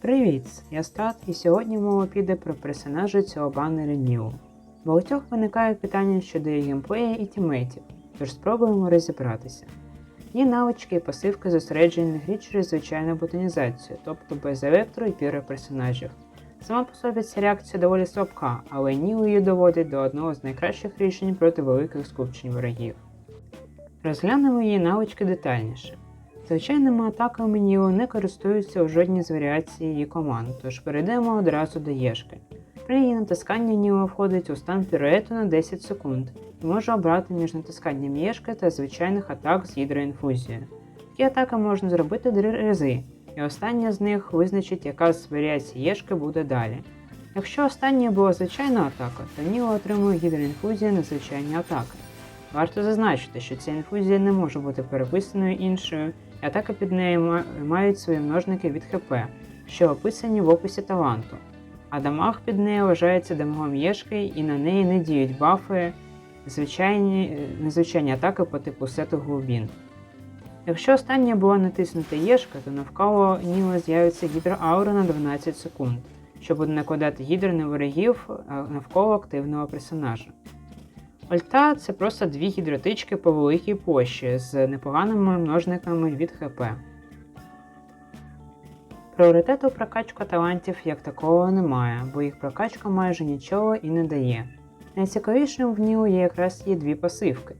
Привіт! Я Стат, і сьогодні мова піде про персонажа цього банера Ніо. Багатьох виникають питання щодо її геймплея і тімейтів, тож спробуємо розібратися. Її навички і пасивки зосереджені на грі через звичайну ботанізацію, тобто без електро і піра персонажів. Сама по собі ця реакція доволі слабка, але Ніо її доводить до одного з найкращих рішень проти великих скупчень ворогів. Розглянемо її навички детальніше. Звичайними атаками Ніо не користуються у жодній з варіацій її команд, тож перейдемо одразу до Єшки. При її натисканні Ніо входить у стан піруету на 10 секунд і може обрати між натисканням Єшки та звичайних атак з гідроінфузією. Такі атаки можна зробити три рази, і остання з них визначить, яка з варіацій Єшки буде далі. Якщо останньою була звичайна атака, то Ніо отримує гідроінфузію на звичайні атаки. Варто зазначити, що ця інфузія не може бути переписаною іншою, і атаки під нею мають свої множники від ХП, що описані в описі таланту. А дамаг під нею вважається дамагом Єшки, і на неї не діють бафи, звичайні, е, незвичайні атаки по типу сету глубін. Якщо остання була натиснута Єшка, то навколо Ніла з'явиться гідроаура на 12 секунд, що буде накладати гідро на ворогів навколо активного персонажа. Ольта це просто дві гідротички по великій площі з непоганими множниками від ХП. Пріоритету в прокачку талантів як такого немає, бо їх прокачка майже нічого і не дає. Найцікавішим в Ніо є якраз її дві пасивки.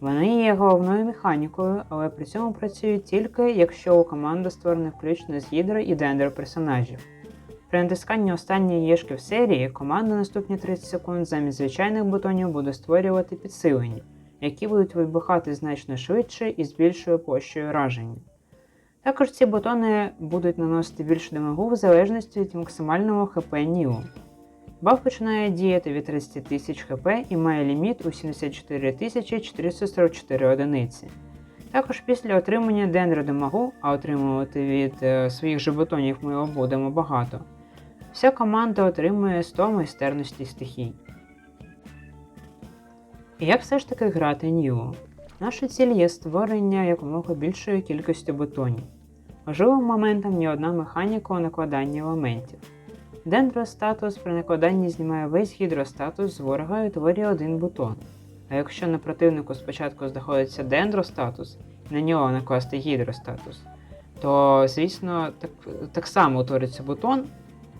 Вони є головною механікою, але при цьому працюють тільки, якщо у команди створено включно з гідро і дендро персонажів. При натисканні останньої єшки в серії команда наступні 30 секунд замість звичайних бутонів буде створювати підсилені, які будуть вибухати значно швидше і з більшою площею враження. Також ці бутони будуть наносити більше дамагу в залежності від максимального ХП Ніо. Баф починає діяти від 30 тисяч ХП і має ліміт у 74 444 одиниці. Також після отримання дендро дамагу, а отримувати від е, своїх же бутонів ми його будемо багато, вся команда отримує 100 майстерності стихій. І як все ж таки грати Ніо? Наша ціль є створення якомога більшої кількості бутонів. Важливим моментом є одна механіка у накладанні елементів. Дендростатус при накладанні знімає весь гідростатус з ворога і утворює один бутон. А якщо на противнику спочатку знаходиться дендростатус, на нього накласти гідростатус, то, звісно, так, так само утвориться бутон.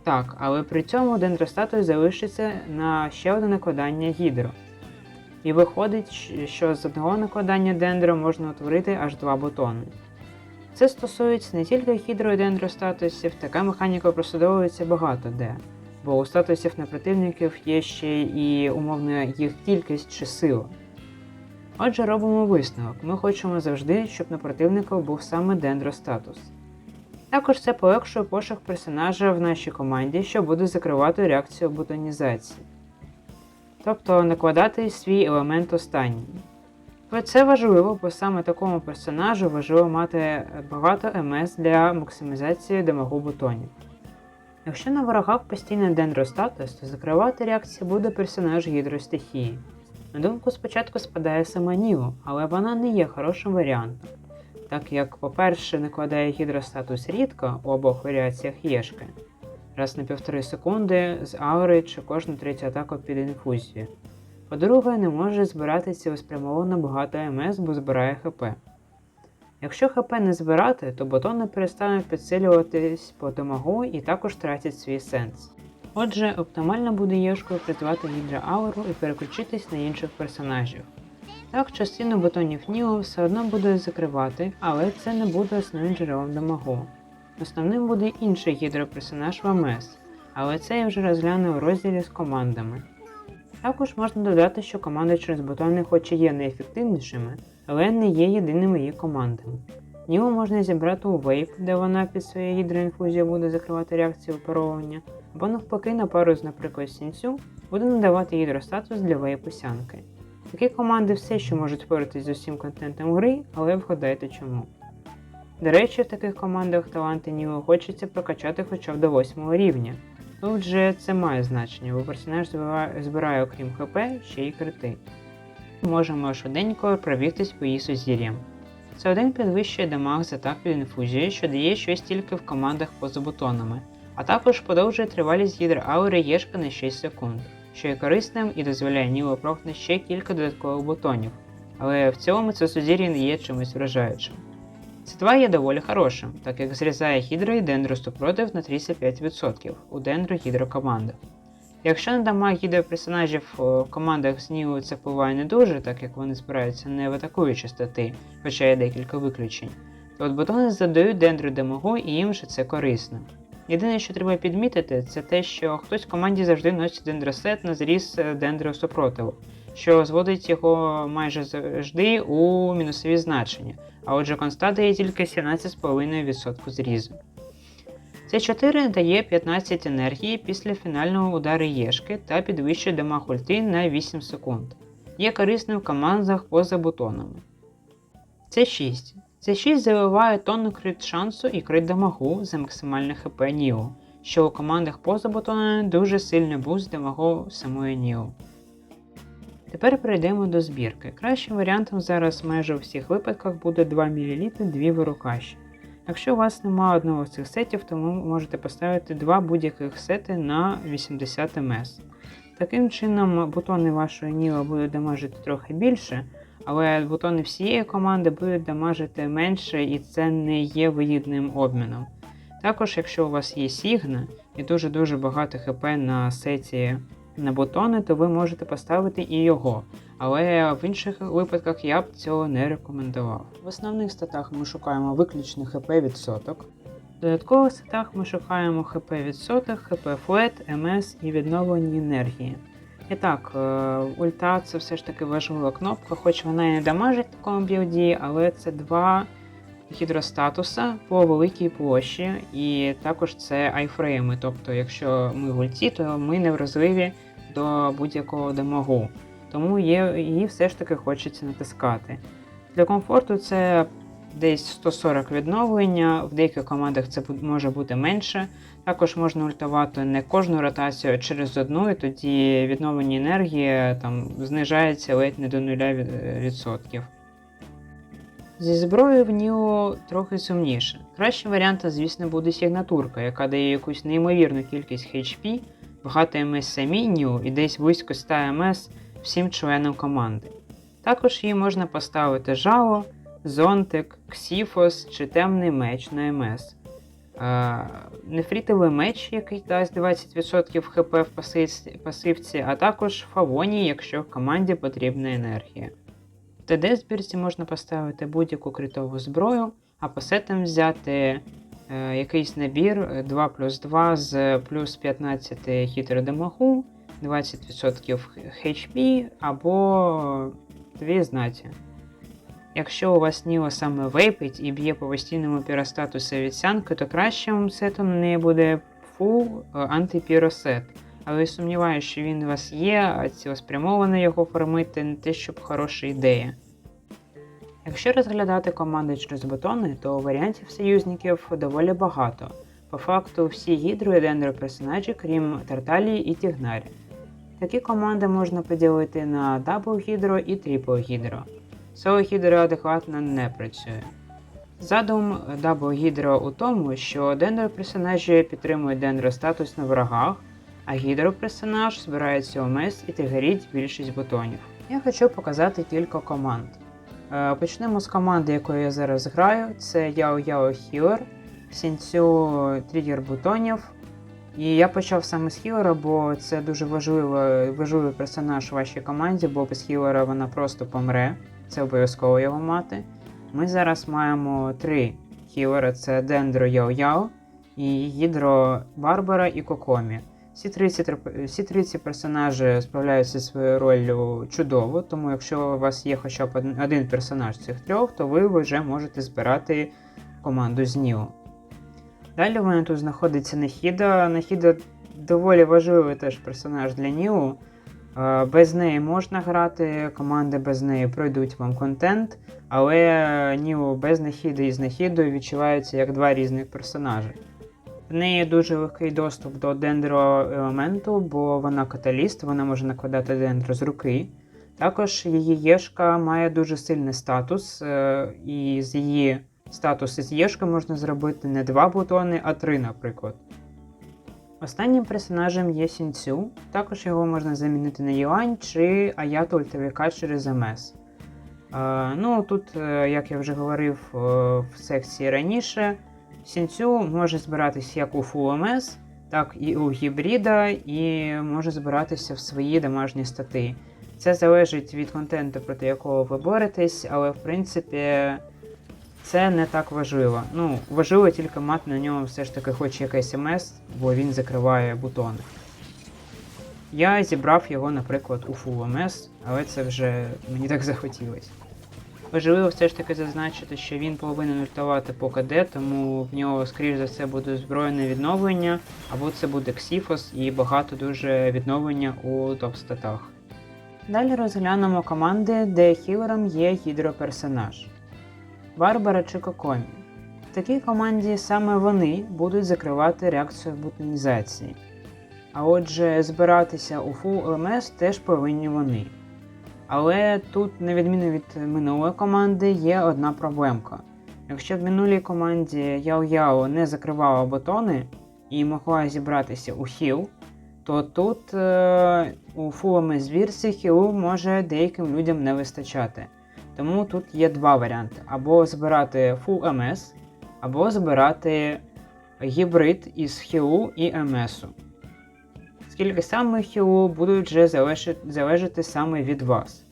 Так, але при цьому дендростатус залишиться на ще одне накладання гідро. І виходить, що з одного накладання дендро можна утворити аж два бутони. Це стосується не тільки гідро і дендростатусів, така механіка прослідовується багато де, бо у статусів на противників є ще і умовна їх кількість чи сила. Отже, робимо висновок. Ми хочемо завжди, щоб на противника був саме дендростатус. Також це полегшує пошук персонажа в нашій команді, що буде закривати реакцію бутонізації. Тобто накладати свій елемент останній. Але це важливо, бо саме такому персонажу важливо мати багато МС для максимізації дамагу бутонів. Якщо на ворогах постійно дендростатус, то закривати реакцію буде персонаж гідростихії. На думку спочатку спадає сама Ніо, але вона не є хорошим варіантом, так як, по-перше, накладає гідростатус рідко у обох варіаціях Єшки, раз на півтори секунди з аури чи кожну третю атаку під інфузію. По-друге, не може збирати цілеспрямовано багато МС, бо збирає ХП. Якщо ХП не збирати, то бутони перестануть підсилюватись по дамагу і також тратять свій сенс. Отже, оптимально буде Єшкою придбати гідра ауру і переключитись на інших персонажів. Так, частину бутонів Ніо все одно буде закривати, але це не буде основним джерелом дамагу. Основним буде інший гідроперсонаж в але це я вже розгляну у розділі з командами. Також можна додати, що команди через бутони хоч і є неефективнішими, але не є єдиними її командами. Ніо можна зібрати у вейп, де вона під своєю гідроінфузією буде закривати реакцію випаровування, або навпаки на пару з, наприклад, сінцю буде надавати гідростатус для вейпу сянки. Такі команди все ще можуть впоратись з усім контентом гри, але вгадайте чому. До речі, в таких командах таланти Ніо хочеться прокачати хоча б до 8 рівня. Тут же це має значення, бо персонаж збирає, окрім ХП, ще й крити. Можемо швиденько пробігтись по її сузір'ям. Це один підвищує дамаг з атак під інфузією, що дає щось тільки в командах поза бутонами, а також подовжує тривалість гідроаури Єшка на 6 секунд, що є корисним і дозволяє Нілу прохнути ще кілька додаткових бутонів, але в цілому це сузір'я не є чимось вражаючим. Це є доволі хорошим, так як зрізає гідро і дендру супротив на 35% у дендро гідрокомандах. Якщо на дамаг гідроперсонажів в командах з Нілу це впливає не дуже, так як вони збираються не в атакуючі стати, хоча є декілька виключень, то от бутони задають дендру дамагу і їм же це корисно. Єдине, що треба підмітити, це те, що хтось в команді завжди носить дендросет на зріз дендру супротиву, що зводить його майже завжди у мінусові значення, а отже константа є тільки 17,5% зрізу. С4 дає 15 енергії після фінального удару Єшки та підвищує дамаг ульти на 8 секунд. Є корисним в командах поза бутонами. С6. С6 заливає тонну крит шансу і крит дамагу за максимальне хп Ніо, що у командах поза бутонами дуже сильний буст дамагу самої Ніо. Тепер перейдемо до збірки. Кращим варіантом зараз майже у всіх випадках буде 2 мл 2 вирукаші. Якщо у вас немає одного з цих сетів, то ви можете поставити два будь-яких сети на 80 МС. Таким чином, бутони вашої Ніла будуть дамажити трохи більше, але бутони всієї команди будуть дамажити менше і це не є вигідним обміном. Також, якщо у вас є Сігна і дуже-дуже багато хп на сеті на бутони, то ви можете поставити і його. Але в інших випадках я б цього не рекомендував. В основних статах ми шукаємо виключно ХП відсоток. В додаткових статах ми шукаємо ХП відсоток, ХП флет, МС і відновлені енергії. І так, е, ульта це все ж таки важлива кнопка, хоч вона і не дамажить в такому білді, але це два гідростатуса по великій площі, і також це айфрейми. Тобто, якщо ми в ульті, то ми не вразливі до будь-якого дамагу. Тому її все ж таки хочеться натискати. Для комфорту це десь 140 відновлення, в деяких командах це може бути менше. Також можна ультувати не кожну ротацію а через одну, і тоді відновлення енергії там знижається ледь не до 0%. Зі зброєю в Ніо трохи сумніше. Кращим варіантом, звісно, буде сигнатурка, яка дає якусь неймовірну кількість HP, багато МС самі Ніо і десь близько 100 МС всім членам команди. Також її можна поставити жало, зонтик, ксіфос чи темний меч на МС. Е, нефрітовий меч, який дасть 20% хп в пасивці, а також фавоні, якщо в команді потрібна енергія. В ТД збірці можна поставити будь-яку критову зброю, а по сетам взяти е, якийсь набір 2 плюс 2 з плюс 15 хітродамагу, 20% HP або дві знаті. Якщо у вас Ніо саме вейпить і б'є по постійному піростатусу від то кращим сетом не буде фул антипіросет. Але сумніваюся, що він у вас є, а цілеспрямовано його формити не те, щоб хороша ідея. Якщо розглядати команди через бутони, то варіантів союзників доволі багато. По факту всі гідро і дендро персонажі, крім Тарталії і Тігнарі. Такі команди можна поділити на Double Hydro і Triple Hydro. Hydro адекватно не працює. Задум Hydro у тому, що дендро персонажі підтримують дендро статус на ворогах, а гідро персонаж збирається у мес і тригерить більшість бутонів. Я хочу показати кілька команд. Е, почнемо з команди, якою я зараз граю. Це Яо Яо Healer, Сінцю тригер бутонів. І я почав саме з Хілера, бо це дуже важливий, важливий персонаж у вашій команді, бо без Хілера вона просто помре. Це обов'язково його мати. Ми зараз маємо три хілера: це Дендро Яо-Яо, і Гідро Барбара і Кокомі. Всі 30 всі 30 персонажі справляються зі своєю роллю чудово, тому якщо у вас є хоча б один персонаж цих трьох, то ви вже можете збирати команду з Ніо. Далі в мене тут знаходиться Нахіда. Нахіда доволі важливий теж персонаж для Ніо. Без неї можна грати, команди без неї пройдуть вам контент, але Ніо без Нахіди і з Нахідою відчуваються як два різних персонажі. В неї дуже легкий доступ до дендро елементу, бо вона каталіст, вона може накладати дендро з руки. Також її єшка має дуже сильний статус, е, і з її статусу з єшки можна зробити не два бутони, а три, наприклад. Останнім персонажем є Сінцю, також його можна замінити на Юань чи Аяту ультовика через МС. Е, ну, тут, е, як я вже говорив е, в секції раніше, Сінцю може збиратися як у Full MS, так і у гібрида, і може збиратися в свої домашні стати. Це залежить від контенту, проти якого ви боретесь, але в принципі це не так важливо. Ну, важливо тільки мати на ньому все ж таки хоч якийсь МС, бо він закриває бутони. Я зібрав його, наприклад, у Full MS, але це вже мені так захотілося. Важливо все ж таки зазначити, що він повинен ультувати по КД, тому в нього, скоріш за все, буде збройне відновлення, або це буде Ксіфос і багато дуже відновлення у топ-статах. Далі розглянемо команди, де хілером є гідроперсонаж. Барбара чи Кокомі. В такій команді саме вони будуть закривати реакцію бутонізації. А отже, збиратися у Full LMS теж повинні вони. Але тут, на відміну від минулої команди, є одна проблемка. Якщо в минулій команді Яо-Яо не закривала бутони і могла зібратися у хіл, то тут е, у MS версії хілу може деяким людям не вистачати. Тому тут є два варіанти: або збирати Full MS, або збирати гібрид із хілу і МСу. Скільки саме хілу будуть вже залежати саме від вас.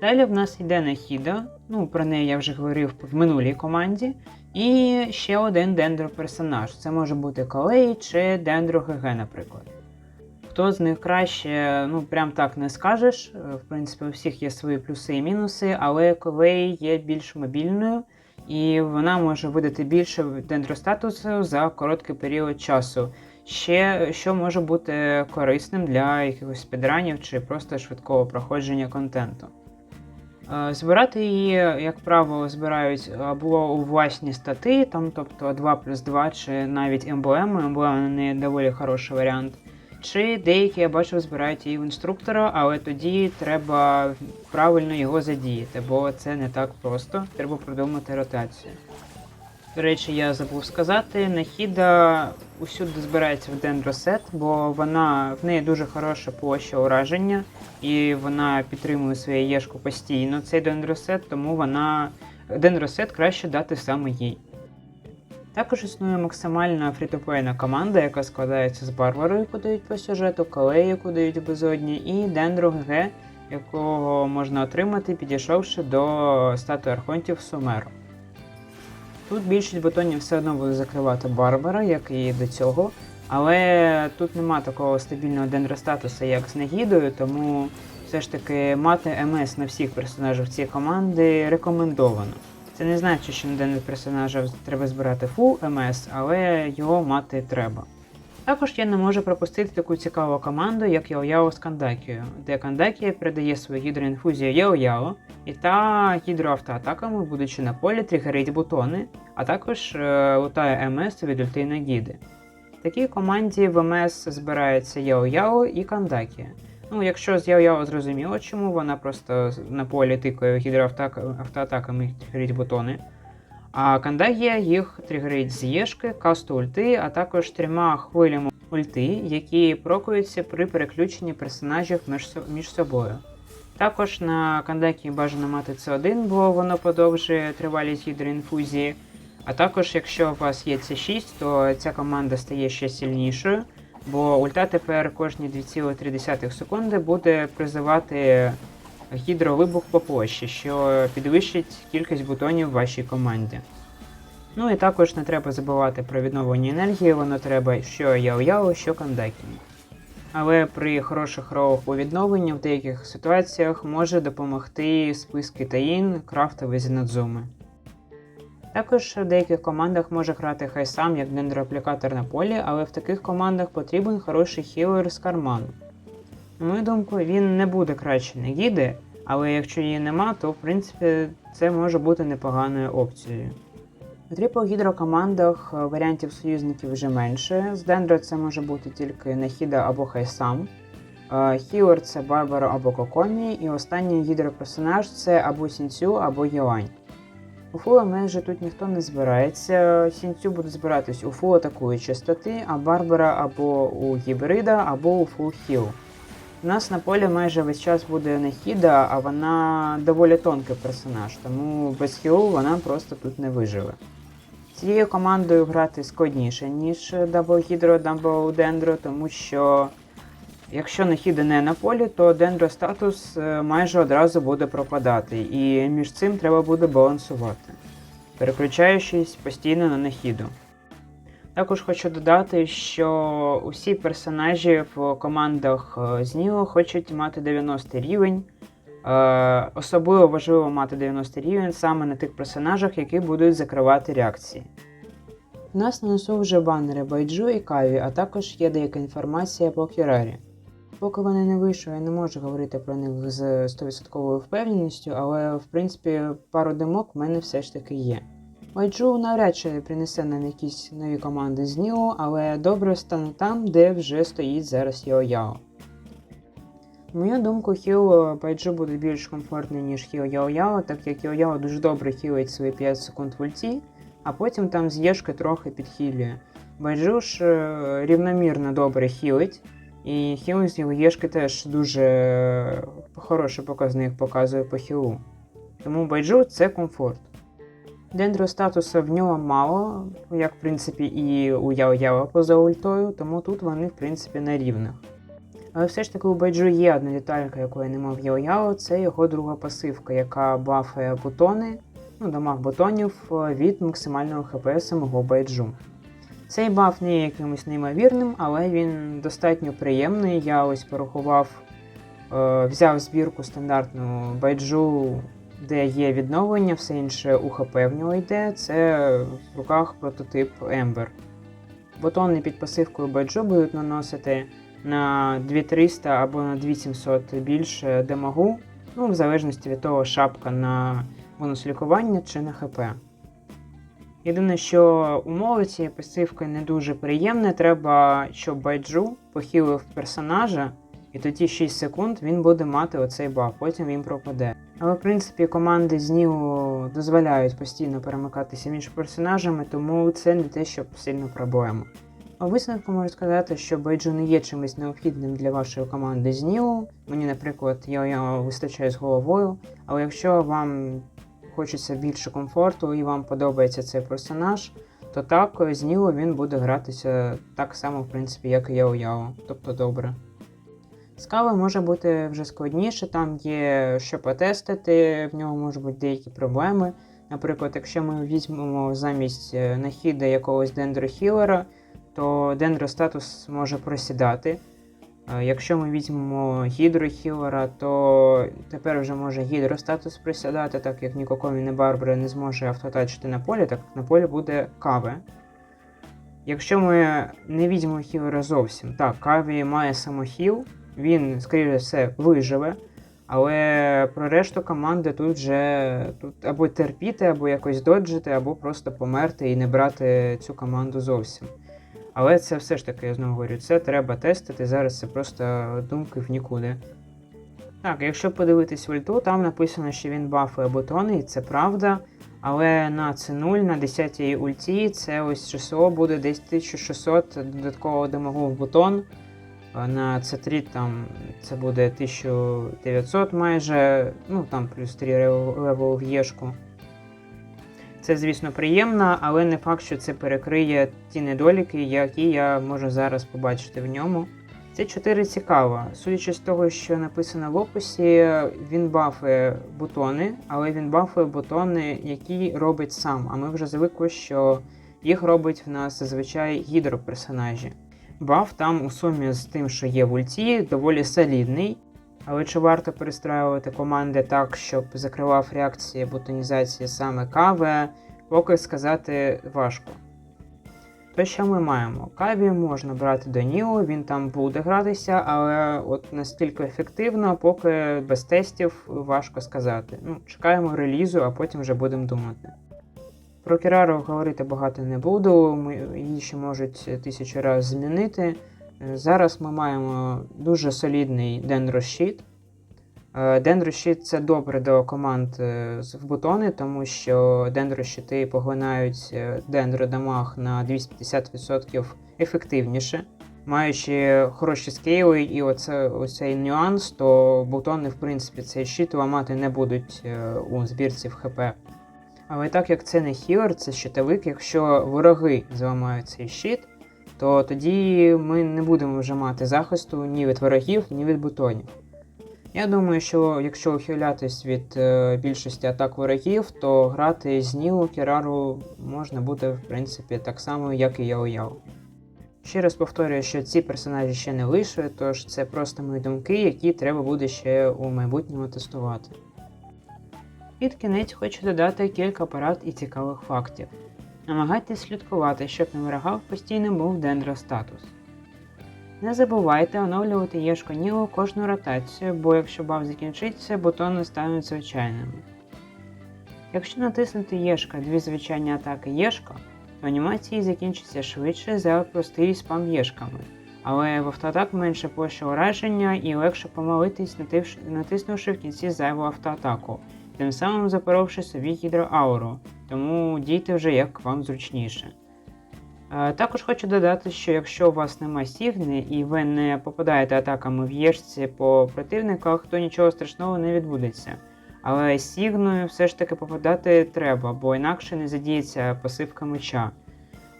Далі в нас йде Нахіда, ну про неї я вже говорив в минулій команді. І ще один дендро персонаж. Це може бути Колей чи Дендро ГГ, наприклад. Хто з них краще, ну прям так не скажеш. В принципі, у всіх є свої плюси і мінуси, але Колей є більш мобільною, і вона може видати більше дендростатусу за короткий період часу. Ще що може бути корисним для якихось спідранів чи просто швидкого проходження контенту. Е, Збирати її, як правило, збирають або у власні стати, там, тобто 2 плюс 2, чи навіть емблеми. Емблема на неї доволі хороший варіант. Чи деякі, я бачив, збирають її в інструктора, але тоді треба правильно його задіяти, бо це не так просто. Треба продумати ротацію. До речі, я забув сказати, Нахіда усюди збирається в дендросет, бо вона в неї дуже хороша площа ураження, і вона підтримує своє єшку постійно. Цей дендросет, тому вона дендросет краще дати саме їй. Також існує максимальна фрітоплейна команда, яка складається з Барбарою, яку дають по сюжету, Калею, яку дають безодні, і Дендро ГГ, якого можна отримати, підійшовши до статуї архонтів Сумеру. Тут більшість бутонів все одно буде закривати Барбара, як і до цього. Але тут нема такого стабільного дендростатусу, як з Негідою, тому все ж таки мати МС на всіх персонажів цієї команди рекомендовано. Це не значить, що на денних персонажів треба збирати фул МС, але його мати треба. Також я не можу пропустити таку цікаву команду, як Яо-Яо з Кандакією, де Кандакія передає свою гідроінфузію Яо-Яо, і та гідроавтоатаками, будучи на полі, тригерить бутони, а також е, лутає МС від ульти на гіди. В такій команді в МС збирається Яо-Яо і Кандакія. Ну, якщо з Яо-Яо зрозуміло, чому вона просто на полі тикає гідроавтоатаками тригерить бутони. А Кандагія їх тригерить з Єшки, касту ульти, а також трьома хвилями ульти, які прокуються при переключенні персонажів між собою. Також на Кандакії бажано мати С1, бо воно подовжує тривалість гідроінфузії. А також, якщо у вас є С6, то ця команда стає ще сильнішою, бо ульта тепер кожні 2,3 секунди буде призивати гідровибух по площі, що підвищить кількість бутонів в вашій команді. Ну і також не треба забувати про відновлення енергії, воно треба що Яо-Яо, що Кандакі. Але при хороших ролах у відновленні в деяких ситуаціях може допомогти списки таїн, крафтові зінадзуми. Також в деяких командах може грати хай сам як дендроаплікатор на полі, але в таких командах потрібен хороший хілер з карману. На мою думку, він не буде краще не гіди, але якщо її нема, то в принципі це може бути непоганою опцією. У трипл-гідрокомандах варіантів союзників вже менше. З Дендро це може бути тільки Нахіда або Хайсам. Хілер це Барбара або Кокомі, і останній гідроперсонаж це або Сінцю, або Юань. У фула майже тут ніхто не збирається. Сінцю буде збиратись у фул атакуючої частоти, а Барбара або у гібрида, або у фул хіл. У нас на полі майже весь час буде Нехіда, а вона доволі тонкий персонаж, тому без хілу вона просто тут не виживе. Цією командою грати складніше, ніж Double Hydro, Double Dendro, тому що якщо Нехіда не на полі, то Dendro статус е, майже одразу буде пропадати, і між цим треба буде балансувати, переключаючись постійно на Нехіду. Також хочу додати, що усі персонажі в командах е, з хочуть мати 90 рівень. Е, Особливо важливо мати 90 рівень саме на тих персонажах, які будуть закривати реакції. У нас на носу вже банери Байджу і Каві, а також є деяка інформація по Кірарі. Поки вони не вийшли, я не можу говорити про них з 100% впевненістю, але в принципі пару демок в мене все ж таки є. Байджу навряд чи принесе нам якісь нові команди з Ніо, але добре стане там, де вже стоїть зараз Йо-Яо. На мою думку, хіл Байджу буде більш комфортний, ніж хіл Яо-Яо, так як Яо-Яо дуже добре хілить свої 5 секунд в ульті, а потім там з трохи підхилює. Байджу ж е, рівномірно добре хілить, і хіл з його теж дуже е, хороший показник показує по хілу. Тому Байджу це комфорт. Дендро статусу в нього мало, як в принципі і у Яо-Яо поза ультою, тому тут вони в принципі на рівних. Але все ж таки у Байджу є одна деталька, якої нема в Яо-Яо, це його друга пасивка, яка бафає бутони, ну, дамаг бутонів е, від максимального хп самого Байджу. Цей баф не є якимось неймовірним, але він достатньо приємний. Я ось порахував, е, взяв збірку стандартну Байджу, де є відновлення, все інше у ХП в нього йде. Це в руках прототип Ember. Бутони під пасивкою Байджу будуть наносити на 2300 або на 2700 більше демагу, ну, в залежності від того, шапка на бонус лікування чи на ХП. Єдине, що умови цієї пасивки не дуже приємне, треба, щоб байджу похилив персонажа, і тоді 6 секунд він буде мати оцей баф, потім він пропаде. Але в принципі команди з Ніо дозволяють постійно перемикатися між персонажами, тому це не те, що сильно проблема. У висновку можу сказати, що Байджу не є чимось необхідним для вашої команди з Ніо. Мені, наприклад, йо вистачає з головою, але якщо вам хочеться більше комфорту і вам подобається цей персонаж, то так, з Ніо він буде гратися так само, в принципі, як і Яо-Яо, тобто добре. З кави може бути вже складніше, там є що потестити, в нього можуть бути деякі проблеми. Наприклад, якщо ми візьмемо замість е, нахіда якогось дендрохілера, то дендростатус може просідати. Якщо ми візьмемо гідрохілера, то тепер вже може гідростатус присідати, так як Нікокомі не Барбара не зможе автотачити на полі, так на полі буде каве. Якщо ми не візьмемо хілера зовсім, так, каві має самохіл, він, скоріше все, виживе. Але про решту команди тут вже тут або терпіти, або якось доджити, або просто померти і не брати цю команду зовсім. Але це все ж таки, я знову говорю, це треба тестити. Зараз це просто думки в нікуди. Так, якщо подивитись ульту, там написано, що він бафує бутони, і це правда. Але на C0 на 10 ульті це ось число буде десь 1600 додаткового демагу в бутон. На C3 там це буде 1900 майже, ну там плюс 3 левел в єшку. Це, звісно, приємно, але не факт, що це перекриє ті недоліки, які я можу зараз побачити в ньому. Це 4 цікаво. Судячи з того, що написано в описі, він бафує бутони, але він бафує бутони, які робить сам. А ми вже звикли, що їх робить в нас зазвичай гідроперсонажі. Баф там у сумі з тим, що є в ульті, доволі солідний. Але чи варто перестраювати команди так, щоб закривав реакції бутонізації саме кави, поки сказати важко. То що ми маємо? Каві можна брати до Ніо, він там буде гратися, але от настільки ефективно, поки без тестів важко сказати. Ну, Чекаємо релізу, а потім вже будемо думати. Про Кірару говорити багато не буду, її ще можуть тисячу разів змінити. Зараз ми маємо дуже солідний дендрощит. Е, Дендрощит це добре до команд е, з- бутони, тому що дендрощити поглинають е, дендродамаг на 250% ефективніше. Маючи хороші скейли і оце, оцей нюанс, то бутони, в принципі, цей щит ламати не будуть е, у збірці в ХП. Але так як це не хілер, це щитовик, якщо вороги зламають цей щит, то тоді ми не будемо вже мати захисту ні від ворогів, ні від бутонів. Я думаю, що якщо ухилятись від е, більшості атак ворогів, то грати з Нілу Кірару можна буде, в принципі, так само, як і Яо-Яо. Ще раз повторюю, що ці персонажі ще не вийшли, тож це просто мої думки, які треба буде ще у майбутньому тестувати. Під кінець хочу додати кілька порад і цікавих фактів. Намагайтесь слідкувати, щоб на ворогах постійно був дендростатус. Не забувайте оновлювати Єшко Ніло кожну ротацію, бо якщо баф закінчиться, бутони стануть звичайними. Якщо натиснути Єшка дві звичайні атаки Єшко, то анімації закінчаться швидше за простий спам Єшками, але в автоатак менше площа ураження і легше помилитись, натиснувши в кінці зайву автоатаку, тим самим запоровши собі гідроауру, тому дійте вже як вам зручніше. Також хочу додати, що якщо у вас немає сігни і ви не попадаєте атаками в єшці по противниках, то нічого страшного не відбудеться. Але з сігною все ж таки попадати треба, бо інакше не задіється пасивка меча.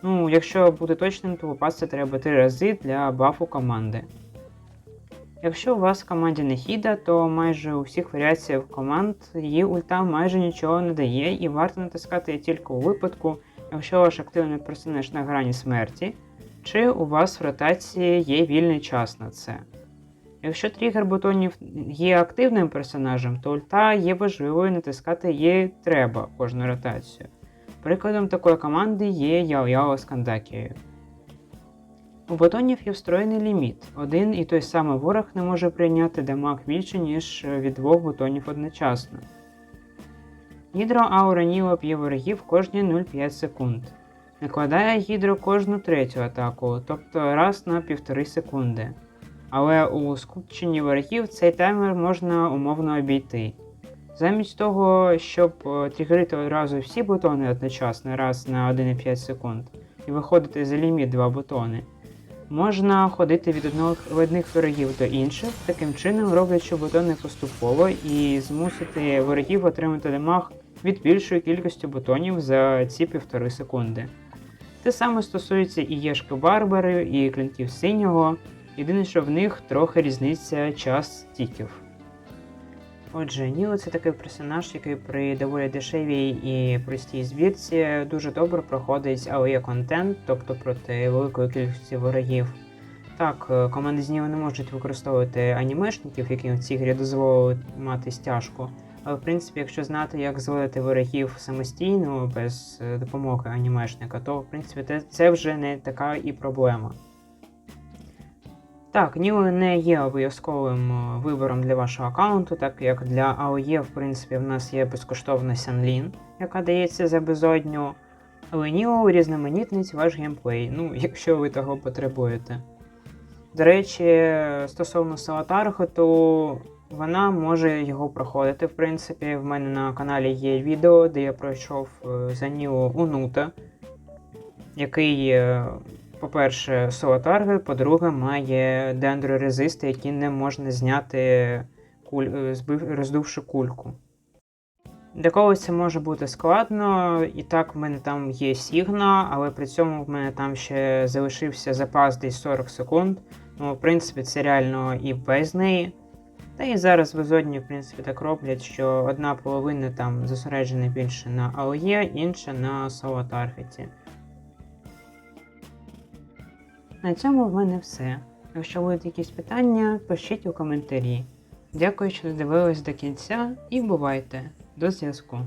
Ну, якщо бути точним, то попасти треба три рази для бафу команди. Якщо у вас в команді не хіда, то майже у всіх варіаціях команд її ульта майже нічого не дає і варто натискати її тільки у випадку, якщо ваш активний персонаж на грані смерті, чи у вас в ротації є вільний час на це. Якщо тригер бутонів є активним персонажем, то ульта є важливою натискати її треба кожну ротацію. Прикладом такої команди є Яо-Яо з Кандакією. У бутонів є встроєний ліміт. Один і той самий ворог не може прийняти дамаг більше, ніж від двох бутонів одночасно. Гідро аура Ніла п'є ворогів кожні 0,5 секунд. Накладає гідро кожну третю атаку, тобто раз на 1,5 секунди. Але у скупченні ворогів цей таймер можна умовно обійти. Замість того, щоб е, тригерити одразу всі бутони одночасно раз на 1,5 секунд і виходити за ліміт 2 бутони, можна ходити від одного одних ворогів до інших, таким чином роблячи бутони поступово і змусити ворогів отримати дамаг від більшої кількості бутонів за ці півтори секунди. Те саме стосується і Єшки Барбари, і клінків синього. Єдине, що в них трохи різниця час стіків. Отже, Ніо це такий персонаж, який при доволі дешевій і простій збірці дуже добре проходить AOE контент, тобто проти великої кількості ворогів. Так, е, команди з Ніо не можуть використовувати анімешників, які в цій грі дозволили мати стяжку. Але в принципі, якщо знати, як звалити ворогів самостійно без е, допомоги анімешника, то в принципі це вже не така і проблема. Так, Ніо не є обов'язковим е, вибором для вашого аккаунту, так як для AOE, в принципі, в нас є безкоштовна Сянлін, яка дається за безодню. Але Ніо урізноманітнить ваш геймплей, ну, якщо ви того потребуєте. До речі, стосовно Салатаргу, то вона може його проходити. В принципі, в мене на каналі є відео, де я пройшов е, за Ніо Унута, який, е, по-перше, соло-таргет, по-друге, має дендрорезисти, які не можна зняти, куль... е, роздувши кульку. Для когось це може бути складно, і так в мене там є Сігна, але при цьому в мене там ще залишився запас десь 40 секунд. Ну, в принципі, це реально і без неї. Та і зараз в Озодні, в принципі, так роблять, що одна половина там зосереджена більше на АОЄ, інша на соло-таргеті. На цьому в мене все. Якщо будуть якісь питання, пишіть у коментарі. Дякую, що додивились до кінця і бувайте! До зв'язку!